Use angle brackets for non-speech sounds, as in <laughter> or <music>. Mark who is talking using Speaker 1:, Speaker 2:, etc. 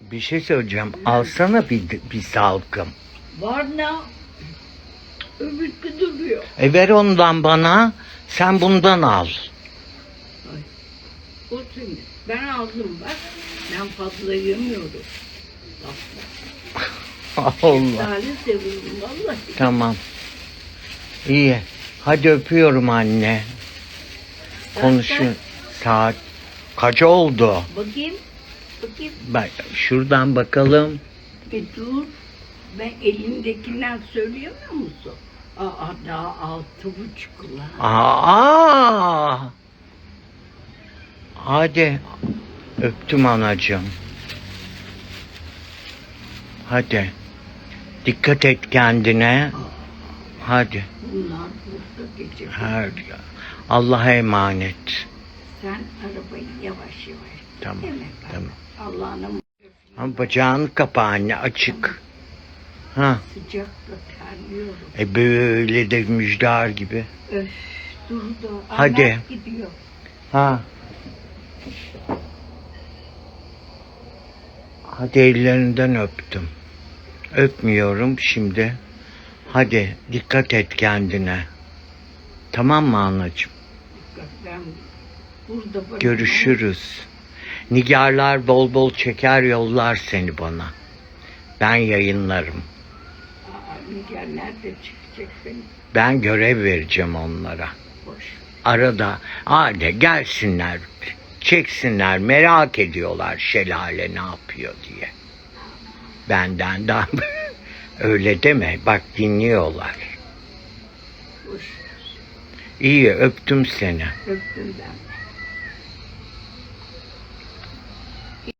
Speaker 1: Bir şey söyleyeceğim. Alsana bir, bir salkım.
Speaker 2: Var ne? Öbürkü duruyor.
Speaker 1: E ver ondan bana. Sen bundan al.
Speaker 2: O senin. Ben aldım bak. Ben fazla yemiyorum. <laughs>
Speaker 1: Allah.
Speaker 2: Tane seviyorum vallahi.
Speaker 1: Tamam. İyi. Hadi öpüyorum anne. Konuşun. Saat kaç oldu?
Speaker 2: Bakayım. Bakayım.
Speaker 1: Bak şuradan bakalım.
Speaker 2: Bir dur. Ben elindekinden söyleyemiyor musun? Aa daha altı buçuk ulan.
Speaker 1: Aa! Hadi. Öptüm anacığım. Hadi. Dikkat et kendine. Hadi.
Speaker 2: Bunlar burada gece.
Speaker 1: Her Allah'a emanet.
Speaker 2: Sen arabayı yavaş yavaş.
Speaker 1: Tamam.
Speaker 2: Mi?
Speaker 1: Tamam.
Speaker 2: Allah'ın
Speaker 1: Ama bacağını kapa anne açık. Ha.
Speaker 2: sıcakta terliyorum.
Speaker 1: E böyle de müjdar gibi.
Speaker 2: Öf durdu.
Speaker 1: Hadi.
Speaker 2: Gidiyor.
Speaker 1: Ha. Hadi ellerinden öptüm. Öpmüyorum şimdi. Hadi dikkat et kendine. Tamam mı anacığım?
Speaker 2: Ben burada
Speaker 1: Görüşürüz. Nigarlar bol bol çeker yollar seni bana. Ben yayınlarım.
Speaker 2: Aa, Nigar nerede çıkacak benim?
Speaker 1: Ben görev vereceğim onlara.
Speaker 2: Boş.
Speaker 1: Arada hadi gelsinler. Çeksinler merak ediyorlar şelale ne yapıyor diye. Benden daha <laughs> öyle deme bak dinliyorlar.
Speaker 2: Boş.
Speaker 1: İyi öptüm seni.
Speaker 2: Öptüm ben.